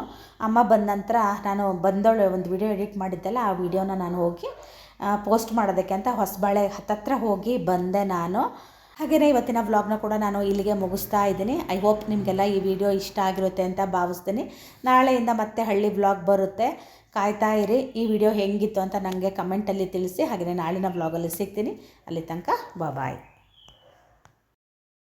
[SPEAKER 2] ಅಮ್ಮ ಬಂದ ನಂತರ ನಾನು ಬಂದವಳು ಒಂದು ವಿಡಿಯೋ ಎಡಿಟ್ ಮಾಡಿದ್ದೆಲ್ಲ, ಆ ವಿಡಿಯೋನ ನಾನು ಹೋಗಿ ಪೋಸ್ಟ್ ಮಾಡೋದಕ್ಕೆ ಅಂತ ಹೊಸಬಾಳೆ ಹತ್ತತ್ರ ಹೋಗಿ ಬಂದೆ ನಾನು. ಹಾಗೆಯೇ ಇವತ್ತಿನ ವ್ಲಾಗ್ನ ಕೂಡ ನಾನು ಇಲ್ಲಿಗೆ ಮುಗಿಸ್ತಾ ಇದ್ದೀನಿ. ಐ ಹೋಪ್ ನಿಮಗೆಲ್ಲ ಈ ವಿಡಿಯೋ ಇಷ್ಟ ಆಗಿರುತ್ತೆ ಅಂತ ಭಾವಿಸ್ತೀನಿ. ನಾಳೆಯಿಂದ ಮತ್ತೆ ಹಳ್ಳಿ ವ್ಲಾಗ್ ಬರುತ್ತೆ. ಕಾಯ್ತಾ ಇರಿ. ಈ ವಿಡಿಯೋ ಹೆಂಗಿತ್ತು ಅಂತ ನನಗೆ ಕಮೆಂಟಲ್ಲಿ ತಿಳಿಸಿ. ಹಾಗೆಯೇ ನಾಳಿನ ವ್ಲಾಗಲ್ಲಿ ಸಿಗ್ತೀನಿ. ಅಲ್ಲಿ ತನಕ ಬಾಯ್